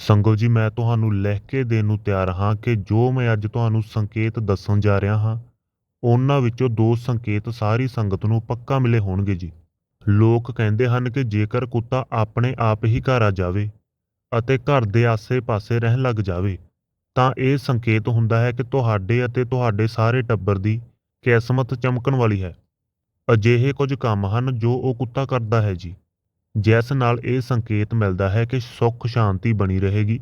ਸੰਗੋ ਜੀ, ਮੈਂ ਤੁਹਾਨੂੰ ਲਿਖ ਕੇ ਦੇਣ ਨੂੰ ਤਿਆਰ ਹਾਂ ਕਿ ਜੋ ਮੈਂ ਅੱਜ ਤੁਹਾਨੂੰ ਸੰਕੇਤ ਦੱਸਣ ਜਾ ਰਿਹਾ ਹਾਂ, ਉਹਨਾਂ ਵਿੱਚੋਂ ਦੋ ਸੰਕੇਤ ਸਾਰੀ ਸੰਗਤ ਨੂੰ ਪੱਕਾ ਮਿਲੇ ਹੋਣਗੇ ਜੀ। ਲੋਕ ਕਹਿੰਦੇ ਹਨ ਕਿ ਜੇਕਰ ਕੁੱਤਾ ਆਪਣੇ ਆਪ ਹੀ ਘਰ ਆ ਜਾਵੇ ਅਤੇ ਘਰ ਦੇ ਆਸੇ-ਪਾਸੇ ਰਹਿਣ ਲੱਗ ਜਾਵੇ, ਤਾਂ ਇਹ ਸੰਕੇਤ ਹੁੰਦਾ ਹੈ ਕਿ ਤੁਹਾਡੇ ਅਤੇ ਤੁਹਾਡੇ ਸਾਰੇ ਟੱਬਰ ਦੀ ਕਿਸਮਤ ਚਮਕਣ ਵਾਲੀ ਹੈ। ਅਜਿਹੇ ਕੁਝ ਕੰਮ ਹਨ ਜੋ ਉਹ ਕੁੱਤਾ ਕਰਦਾ ਹੈ ਜੀ। ਜਿਸ ਨਾਲ ਇਹ ਸੰਕੇਤ ਮਿਲਦਾ ਹੈ ਕਿ ਸੁੱਖ ਸ਼ਾਂਤੀ ਬਣੀ ਰਹੇਗੀ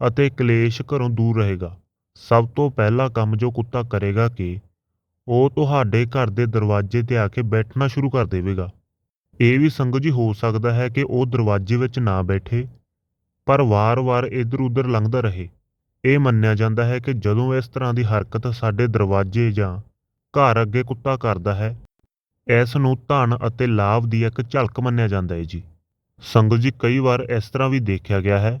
ਅਤੇ ਕਲੇਸ਼ ਘਰੋਂ ਦੂਰ ਰਹੇਗਾ। ਸਭ ਤੋਂ ਪਹਿਲਾ ਕੰਮ ਜੋ ਕੁੱਤਾ ਕਰੇਗਾ ਕਿ ਉਹ ਤੁਹਾਡੇ ਘਰ ਦੇ ਦਰਵਾਜ਼ੇ ਤੇ ਆ ਕੇ ਬੈਠਣਾ ਸ਼ੁਰੂ ਕਰ ਦੇਵੇਗਾ। ਇਹ ਵੀ ਸੰਗਤ ਜੀ ਹੋ ਸਕਦਾ ਹੈ ਕਿ ਉਹ ਦਰਵਾਜ਼ੇ ਵਿੱਚ ਨਾ ਬੈਠੇ, ਪਰ ਵਾਰ-ਵਾਰ ਇੱਧਰ-ਉੱਧਰ ਲੰਘਦਾ ਰਹੇ। ਇਹ ਮੰਨਿਆ ਜਾਂਦਾ ਹੈ ਕਿ ਜਦੋਂ ਇਸ ਤਰ੍ਹਾਂ ਦੀ ਹਰਕਤ ਸਾਡੇ ਦਰਵਾਜ਼ੇ ਜਾਂ ਘਰ ਅੱਗੇ ਕੁੱਤਾ ਕਰਦਾ ਹੈ ਇਸ ਨੂੰ ਧਨ ਅਤੇ ਲਾਭ ਦੀ ਇੱਕ ਝਲਕ ਮੰਨਿਆ ਜਾਂਦਾ ਹੈ ਜੀ। ਸੰਗਤ ਜੀ, ਕਈ ਵਾਰ ਇਸ ਤਰ੍ਹਾਂ ਵੀ ਦੇਖਿਆ ਗਿਆ ਹੈ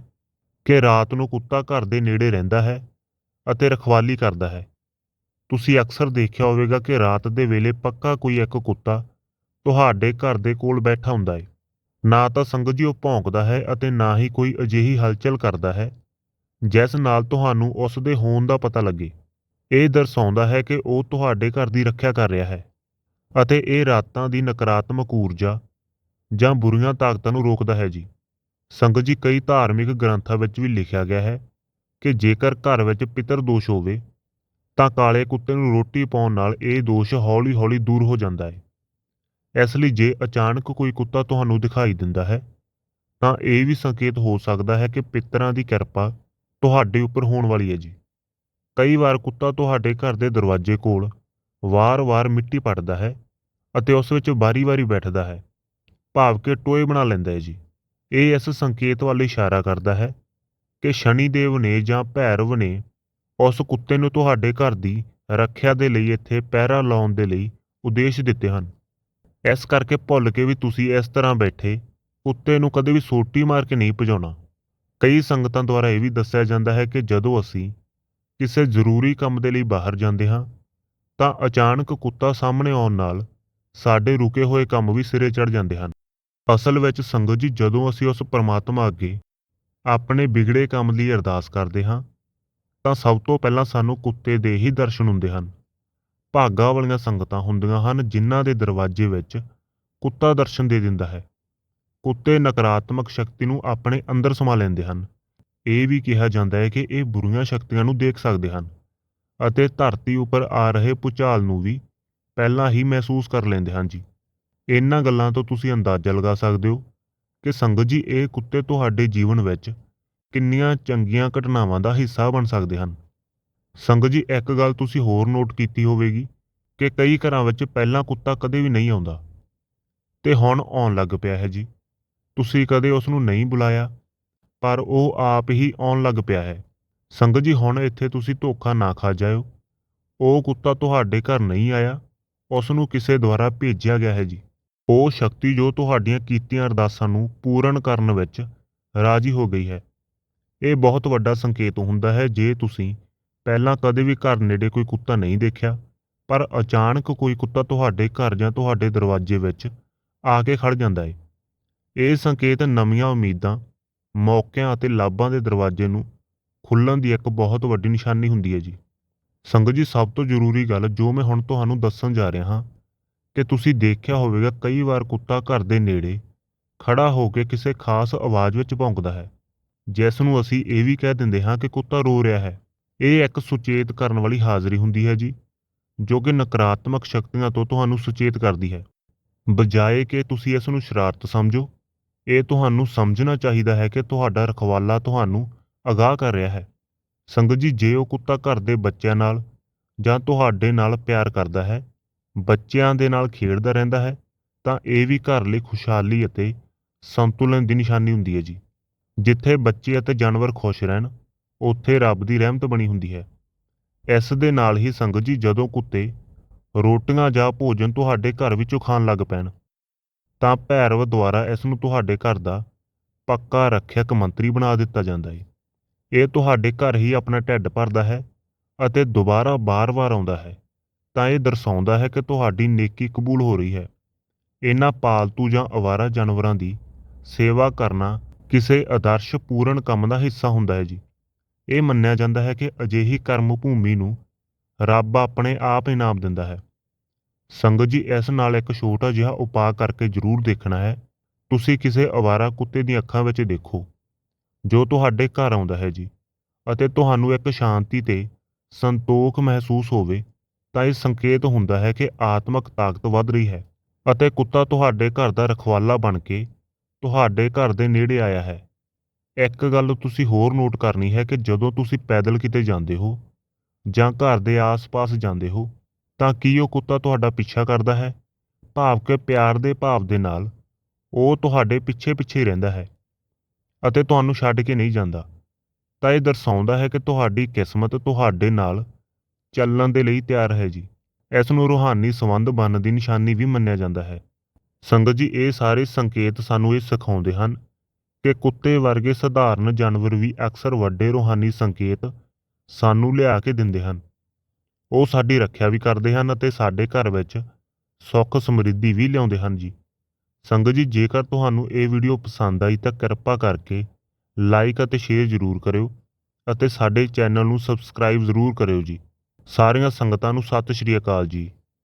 ਕਿ ਰਾਤ ਨੂੰ ਕੁੱਤਾ ਘਰ ਦੇ ਨੇੜੇ ਰਹਿੰਦਾ ਹੈ ਅਤੇ ਰਖਵਾਲੀ ਕਰਦਾ ਹੈ। ਤੁਸੀਂ ਅਕਸਰ ਦੇਖਿਆ ਹੋਵੇਗਾ ਕਿ ਰਾਤ ਦੇ ਵੇਲੇ ਪੱਕਾ ਕੋਈ ਇੱਕ ਕੁੱਤਾ ਤੁਹਾਡੇ ਘਰ ਦੇ ਕੋਲ ਬੈਠਾ ਹੁੰਦਾ ਹੈ। ਨਾ ਤਾਂ ਸੰਗਤ ਜੀ ਉਹ ਭੌਂਕਦਾ ਹੈ ਅਤੇ ਨਾ ਹੀ ਕੋਈ ਅਜਿਹੀ ਹਲਚਲ ਕਰਦਾ ਹੈ, ਜਿਸ ਨਾਲ ਤੁਹਾਨੂੰ ਉਸ ਦੇ ਹੋਣ ਦਾ ਪਤਾ ਲੱਗੇ। ਇਹ ਦਰਸਾਉਂਦਾ ਹੈ ਕਿ ਉਹ ਤੁਹਾਡੇ ਘਰ ਦੀ ਰੱਖਿਆ ਕਰ ਰਿਹਾ ਹੈ। ਅਤੇ ਇਹ ਰਾਤਾਂ ਦੀ ਨਕਾਰਾਤਮਕ ਊਰਜਾ ਜਾਂ ਬੁਰੀਆਂ ਤਾਕਤਾਂ ਨੂੰ ਰੋਕਦਾ ਹੈ ਜੀ। ਸੰਗਤ ਜੀ, ਕਈ ਧਾਰਮਿਕ ਗ੍ਰੰਥਾਂ ਵਿੱਚ ਵੀ ਲਿਖਿਆ ਗਿਆ ਹੈ ਕਿ ਜੇਕਰ ਘਰ ਵਿੱਚ ਪਿਤਰ ਦੋਸ਼ ਹੋਵੇ, ਤਾਂ ਕਾਲੇ ਕੁੱਤੇ ਨੂੰ ਰੋਟੀ ਪਾਉਣ ਨਾਲ ਇਹ ਦੋਸ਼ ਹੌਲੀ-ਹੌਲੀ ਦੂਰ ਹੋ ਜਾਂਦਾ ਹੈ। ਇਸ ਲਈ ਜੇ ਅਚਾਨਕ ਕੋਈ ਕੁੱਤਾ ਤੁਹਾਨੂੰ ਦਿਖਾਈ ਦਿੰਦਾ ਹੈ, ਤਾਂ ਇਹ ਵੀ ਸੰਕੇਤ ਹੋ ਸਕਦਾ ਹੈ ਕਿ ਪਿਤਰਾਂ ਦੀ ਕਿਰਪਾ ਤੁਹਾਡੇ ਉੱਪਰ ਹੋਣ ਵਾਲੀ ਹੈ ਜੀ। ਕਈ ਵਾਰ ਕੁੱਤਾ ਤੁਹਾਡੇ ਘਰ ਦੇ ਦਰਵਾਜ਼ੇ ਕੋਲ ਵਾਰ-ਵਾਰ ਮਿੱਟੀ ਪੱਟਦਾ ਹੈ ਅਤੇ ਉਸ ਵਿੱਚ ਵਾਰੀ-ਵਾਰੀ ਬੈਠਦਾ ਹੈ। ਭਾਵ ਕਿ ਟੋਏ ਬਣਾ ਲੈਂਦਾ ਹੈ ਜੀ। ਇਹ ਇਸ ਸੰਕੇਤ ਵੱਲ ਇਸ਼ਾਰਾ ਕਰਦਾ ਹੈ ਕਿ ਸ਼ਨੀ ਦੇਵ ਨੇ ਜਾਂ ਭੈਰਵ ਨੇ ਉਸ ਕੁੱਤੇ ਨੂੰ ਤੁਹਾਡੇ ਘਰ ਦੀ ਰੱਖਿਆ ਦੇ ਲਈ ਇੱਥੇ ਪਹਿਰਾ ਲਾਉਣ ਦੇ ਲਈ ਉਦੇਸ਼ ਦਿੱਤੇ ਹਨ। ਇਸ ਕਰਕੇ ਭੁੱਲ ਕੇ ਵੀ ਤੁਸੀਂ ਇਸ ਤਰ੍ਹਾਂ ਬੈਠੇ, ਕੁੱਤੇ ਨੂੰ ਕਦੇ ਵੀ ਸੋਟੀ ਮਾਰ ਕੇ ਨਹੀਂ ਭਜਾਉਣਾ। ਕਈ ਸੰਗਤਾਂ ਦੁਆਰਾ ਇਹ ਵੀ ਦੱਸਿਆ ਜਾਂਦਾ ਹੈ ਕਿ ਜਦੋਂ ਅਸੀਂ ਕਿਸੇ ਜ਼ਰੂਰੀ ਕੰਮ ਦੇ ਲਈ ਬਾਹਰ ਜਾਂਦੇ ਹਾਂ ਤਾਂ ਅਚਾਨਕ ਕੁੱਤਾ ਸਾਹਮਣੇ ਆਉਣ ਨਾਲ ਸਾਡੇ ਰੁਕੇ ਹੋਏ ਕੰਮ ਵੀ ਸਿਰੇ ਚੜ ਜਾਂਦੇ ਹਨ। ਅਸਲ ਵਿੱਚ ਸੰਗਤ ਜੀ, ਜਦੋਂ ਅਸੀਂ ਉਸ ਪਰਮਾਤਮਾ ਅੱਗੇ ਆਪਣੇ ਵਿਗੜੇ ਕੰਮ ਲਈ ਅਰਦਾਸ ਕਰਦੇ ਹਾਂ, ਤਾਂ ਸਭ ਤੋਂ ਪਹਿਲਾਂ ਸਾਨੂੰ ਕੁੱਤੇ ਦੇ ਹੀ ਦਰਸ਼ਨ ਹੁੰਦੇ ਹਨ। ਭਾਗਾ ਵਾਲੀਆਂ ਸੰਗਤਾਂ ਹੁੰਦੀਆਂ ਹਨ, ਜਿਨ੍ਹਾਂ ਦੇ ਦਰਵਾਜ਼ੇ ਵਿੱਚ ਕੁੱਤਾ ਦਰਸ਼ਨ ਦੇ ਦਿੰਦਾ ਹੈ। ਕੁੱਤੇ ਨਕਾਰਾਤਮਕ ਸ਼ਕਤੀ ਨੂੰ ਆਪਣੇ ਅੰਦਰ ਸਮਾ ਲੈਂਦੇ ਹਨ। ਇਹ ਵੀ ਕਿਹਾ ਜਾਂਦਾ ਹੈ ਕਿ ਇਹ ਬੁਰੀਆਂ ਸ਼ਕਤੀਆਂ ਨੂੰ ਦੇਖ ਸਕਦੇ ਹਨ। ਅਤੇ ਧਰਤੀ ਉੱਪਰ ਆ ਰਹੇ ਭੂਚਾਲ ਨੂੰ ਵੀ ਪਹਿਲਾਂ ਹੀ ਮਹਿਸੂਸ ਕਰ ਲੈਂਦੇ ਹਨ ਜੀ। ਇਹਨਾਂ ਗੱਲਾਂ ਤੋਂ ਤੁਸੀਂ ਅੰਦਾਜ਼ਾ ਲਗਾ ਸਕਦੇ ਹੋ ਕਿ ਸੰਗਤ ਜੀ, ਇਹ ਕੁੱਤੇ ਤੁਹਾਡੇ ਜੀਵਨ ਵਿੱਚ ਕਿੰਨੀਆਂ ਚੰਗੀਆਂ ਘਟਨਾਵਾਂ ਦਾ ਹਿੱਸਾ ਬਣ ਸਕਦੇ ਹਨ। ਸੰਗਤ ਜੀ, ਇੱਕ ਗੱਲ ਤੁਸੀਂ ਹੋਰ ਨੋਟ ਕੀਤੀ ਹੋਵੇਗੀ ਕਿ ਕਈ ਘਰਾਂ ਵਿੱਚ ਪਹਿਲਾਂ ਕੁੱਤਾ ਕਦੇ ਵੀ ਨਹੀਂ ਆਉਂਦਾ। ਤੇ ਹੁਣ ਆਉਣ ਲੱਗ ਪਿਆ ਹੈ ਜੀ। ਤੁਸੀਂ ਕਦੇ ਉਸ ਨੂੰ ਨਹੀਂ ਬੁਲਾਇਆ, ਪਰ ਉਹ ਆਪ ਹੀ ਆਉਣ ਲੱਗ ਪਿਆ ਹੈ। ਸੰਗਤ ਜੀ, ਹੁਣ ਇੱਥੇ ਤੁਸੀਂ ਧੋਖਾ ਨਾ ਖਾ ਜਾਇਓ। ਉਹ ਕੁੱਤਾ ਤੁਹਾਡੇ ਘਰ ਨਹੀਂ ਆਇਆ, ਉਸ ਨੂੰ ਕਿਸੇ ਦੁਆਰਾ ਭੇਜਿਆ ਗਿਆ ਹੈ ਜੀ। ਉਹ ਸ਼ਕਤੀ ਜੋ ਤੁਹਾਡੀਆਂ ਕੀਤੀਆਂ ਅਰਦਾਸਾਂ ਨੂੰ ਪੂਰਨ ਕਰਨ ਵਿੱਚ ਰਾਜੀ ਹੋ ਗਈ ਹੈ। ਇਹ ਬਹੁਤ ਵੱਡਾ ਸੰਕੇਤ ਹੁੰਦਾ ਹੈ, ਜੇ ਤੁਸੀਂ ਪਹਿਲਾਂ ਕਦੇ ਵੀ ਘਰ ਨੇੜੇ ਕੋਈ ਕੁੱਤਾ ਨਹੀਂ ਦੇਖਿਆ, ਪਰ ਅਚਾਨਕ ਕੋਈ ਕੁੱਤਾ ਤੁਹਾਡੇ ਘਰ ਜਾਂ ਤੁਹਾਡੇ ਦਰਵਾਜ਼ੇ ਵਿੱਚ ਆ ਕੇ ਖੜ ਜਾਂਦਾ ਹੈ ਇਹ ਸੰਕੇਤ ਨਵੀਆਂ ਉਮੀਦਾਂ, ਮੌਕਿਆਂ ਅਤੇ ਲਾਭਾਂ ਦੇ ਦਰਵਾਜ਼ੇ ਨੂੰ ਖੁੱਲਣ ਦੀ ਇੱਕ ਬਹੁਤ ਵੱਡੀ ਨਿਸ਼ਾਨੀ ਹੁੰਦੀ ਹੈ ਜੀ। ਸੰਗਤ ਜੀ, ਸਭ ਤੋਂ ਜ਼ਰੂਰੀ ਗੱਲ ਜੋ ਮੈਂ ਹੁਣ ਤੁਹਾਨੂੰ ਦੱਸਣ ਜਾ ਰਿਹਾ ਹਾਂ, ਕਿ ਤੁਸੀਂ ਦੇਖਿਆ ਹੋਵੇਗਾ ਕਈ ਵਾਰ ਕੁੱਤਾ ਘਰ ਦੇ ਨੇੜੇ ਖੜਾ ਹੋ ਕੇ ਕਿਸੇ ਖਾਸ ਆਵਾਜ਼ ਵਿੱਚ ਭੌਂਕਦਾ ਹੈ। ਜਿਸ ਨੂੰ ਅਸੀਂ ਇਹ ਵੀ ਕਹਿ ਦਿੰਦੇ ਹਾਂ ਕਿ ਕੁੱਤਾ ਰੋ ਰਿਹਾ ਹੈ। ਇਹ ਇੱਕ ਸੁਚੇਤ ਕਰਨ ਵਾਲੀ ਹਾਜ਼ਰੀ ਹੁੰਦੀ ਹੈ ਜੀ, ਜੋ ਕਿ ਨਕਾਰਾਤਮਕ ਸ਼ਕਤੀਆਂ ਤੋਂ ਤੁਹਾਨੂੰ ਸੁਚੇਤ ਕਰਦੀ ਹੈ। ਬਜਾਏ ਕਿ ਤੁਸੀਂ ਇਸ ਨੂੰ ਸ਼ਰਾਰਤ ਸਮਝੋ, ਇਹ ਤੁਹਾਨੂੰ ਸਮਝਣਾ ਚਾਹੀਦਾ ਹੈ ਕਿ ਤੁਹਾਡਾ ਰਖਵਾਲਾ ਤੁਹਾਨੂੰ ਅਗਾਹ ਕਰ ਰਿਹਾ ਹੈ। ਸੰਗਤ ਜੀ, ਜੇ ਉਹ ਕੁੱਤਾ ਘਰ ਦੇ ਬੱਚਿਆਂ ਨਾਲ ਜਾਂ ਤੁਹਾਡੇ ਨਾਲ ਪਿਆਰ ਕਰਦਾ ਹੈ, ਬੱਚਿਆਂ ਦੇ ਨਾਲ ਖੇਡਦਾ ਰਹਿੰਦਾ ਹੈ, ਤਾਂ ਇਹ ਵੀ ਘਰ ਲਈ ਖੁਸ਼ਹਾਲੀ ਅਤੇ ਸੰਤੁਲਨ ਦੀ ਨਿਸ਼ਾਨੀ ਹੁੰਦੀ ਹੈ ਜੀ। ਜਿੱਥੇ ਬੱਚੇ ਅਤੇ ਜਾਨਵਰ ਖੁਸ਼ ਰਹਿਣ, ਉੱਥੇ ਰੱਬ ਦੀ ਰਹਿਮਤ ਬਣੀ ਹੁੰਦੀ ਹੈ। ਇਸ ਦੇ ਨਾਲ ਹੀ ਸੰਗਤ ਜੀ, ਜਦੋਂ ਕੁੱਤੇ ਰੋਟੀਆਂ ਜਾਂ ਭੋਜਨ ਤੁਹਾਡੇ ਘਰ ਵਿੱਚੋਂ ਖਾਣ ਲੱਗ ਪੈਣ, ਤਾਂ ਭੈਰਵ ਦੁਆਰਾ ਇਸ ਨੂੰ ਤੁਹਾਡੇ ਘਰ ਦਾ ਪੱਕਾ ਰੱਖਿਅਕ ਮੰਤਰੀ ਬਣਾ ਦਿੱਤਾ ਜਾਂਦਾ ਹੈ। ਇਹ ਤੁਹਾਡੇ ਘਰ ਹੀ ਆਪਣਾ ਢਿੱਡ ਭਰਦਾ ਹੈ ਅਤੇ ਦੁਬਾਰਾ ਬਾਰ-ਬਾਰ ਆਉਂਦਾ ਹੈ। ਤਾਂ ਇਹ ਦਰਸਾਉਂਦਾ ਹੈ ਕਿ ਤੁਹਾਡੀ ਨੇਕੀ ਕਬੂਲ ਹੋ ਰਹੀ ਹੈ। ਇਹਨਾਂ ਪਾਲਤੂ ਜਾਂ ਅਵਾਰਾ ਜਾਨਵਰਾਂ ਦੀ ਸੇਵਾ ਕਰਨਾ ਕਿਸੇ ਆਦਰਸ਼ ਪੂਰਨ ਕੰਮ ਦਾ ਹਿੱਸਾ ਹੁੰਦਾ ਹੈ ਜੀ। ਇਹ ਮੰਨਿਆ ਜਾਂਦਾ ਹੈ ਕਿ ਅਜਿਹੀ ਕਰਮ ਭੂਮੀ ਨੂੰ ਰੱਬ ਆਪਣੇ ਆਪ ਇਨਾਮ ਦਿੰਦਾ ਹੈ। ਸੰਗਤ ਜੀ, ਇਸ ਨਾਲ ਇੱਕ ਛੋਟਾ ਜਿਹਾ ਉਪਾਅ ਕਰਕੇ ਜ਼ਰੂਰ ਦੇਖਣਾ ਹੈ। ਤੁਸੀਂ ਕਿਸੇ ਅਵਾਰਾ ਕੁੱਤੇ ਦੀਆਂ ਅੱਖਾਂ ਵਿੱਚ ਦੇਖੋ। ਜੋ ਤੁਹਾਡੇ ਘਰ ਆਉਂਦਾ ਹੈ ਜੀ, ਅਤੇ ਤੁਹਾਨੂੰ ਇੱਕ ਸ਼ਾਂਤੀ ਤੇ ਸੰਤੋਖ ਮਹਿਸੂਸ ਹੋਵੇ, ਤਾਂ ਇਹ ਸੰਕੇਤ ਹੁੰਦਾ ਹੈ ਕਿ ਆਤਮਿਕ ਤਾਕਤ ਵੱਧ ਰਹੀ ਹੈ, ਅਤੇ ਕੁੱਤਾ ਤੁਹਾਡੇ ਘਰ ਦਾ ਰਖਵਾਲਾ ਬਣ ਕੇ ਤੁਹਾਡੇ ਘਰ ਦੇ ਨੇੜੇ ਆਇਆ ਹੈ। ਇੱਕ ਗੱਲ ਤੁਸੀਂ ਹੋਰ ਨੋਟ ਕਰਨੀ ਹੈ ਕਿ ਜਦੋਂ ਤੁਸੀਂ ਪੈਦਲ ਕਿਤੇ ਜਾਂਦੇ ਹੋ, ਜਾਂ ਘਰ ਦੇ ਆਸ-ਪਾਸ ਜਾਂਦੇ ਹੋ, ਤਾਂ ਕੀ ਉਹ ਕੁੱਤਾ ਤੁਹਾਡਾ ਪਿੱਛਾ ਕਰਦਾ ਹੈ? ਭਾਵ ਕਿ ਪਿਆਰ ਦੇ ਭਾਵ ਦੇ ਨਾਲ ਉਹ ਤੁਹਾਡੇ ਪਿੱਛੇ-ਪਿੱਛੇ ਰਹਿੰਦਾ ਹੈ। ਅਤੇ ਤੁਹਾਨੂੰ ਛੱਡ ਕੇ ਨਹੀਂ ਜਾਂਦਾ। ਤਾਂ ਇਹ ਦਰਸਾਉਂਦਾ ਹੈ ਕਿ ਤੁਹਾਡੀ ਕਿਸਮਤ ਤੁਹਾਡੇ ਨਾਲ ਚੱਲਣ ਦੇ ਲਈ ਤਿਆਰ ਹੈ ਜੀ। ਇਸ ਨੂੰ ਰੂਹਾਨੀ ਸੰਬੰਧ ਬਣਨ ਦੀ ਨਿਸ਼ਾਨੀ ਵੀ ਮੰਨਿਆ ਜਾਂਦਾ ਹੈ। ਸੰਗਤ ਜੀ, ਇਹ ਸਾਰੇ ਸੰਕੇਤ ਸਾਨੂੰ ਇਹ ਸਿਖਾਉਂਦੇ ਹਨ ਕਿ ਕੁੱਤੇ ਵਰਗੇ ਸਧਾਰਨ ਜਾਨਵਰ ਵੀ ਅਕਸਰ ਵੱਡੇ ਰੂਹਾਨੀ ਸੰਕੇਤ ਸਾਨੂੰ ਲਿਆ ਕੇ ਦਿੰਦੇ ਹਨ। ਉਹ ਸਾਡੀ ਰੱਖਿਆ ਵੀ ਕਰਦੇ ਹਨ ਅਤੇ ਸਾਡੇ ਘਰ ਵਿੱਚ ਸੁੱਖ ਸਮਰਿੱਧੀ ਵੀ ਲਿਆਉਂਦੇ ਹਨ ਜੀ। ਸੰਗਤ ਜੀ, ਜੇਕਰ ਤੁਹਾਨੂੰ ਇਹ ਵੀਡੀਓ ਪਸੰਦ ਆਈ ਤਾਂ ਕਿਰਪਾ ਕਰਕੇ ਲਾਈਕ ਅਤੇ ਸ਼ੇਅਰ ਜ਼ਰੂਰ ਕਰਿਓ ਅਤੇ ਸਾਡੇ ਚੈਨਲ ਨੂੰ ਸਬਸਕ੍ਰਾਈਬ ਜ਼ਰੂਰ ਕਰਿਓ ਜੀ। ਸਾਰੀਆਂ ਸੰਗਤਾਂ ਨੂੰ ਸਤਿ ਸ਼੍ਰੀ ਅਕਾਲ ਜੀ।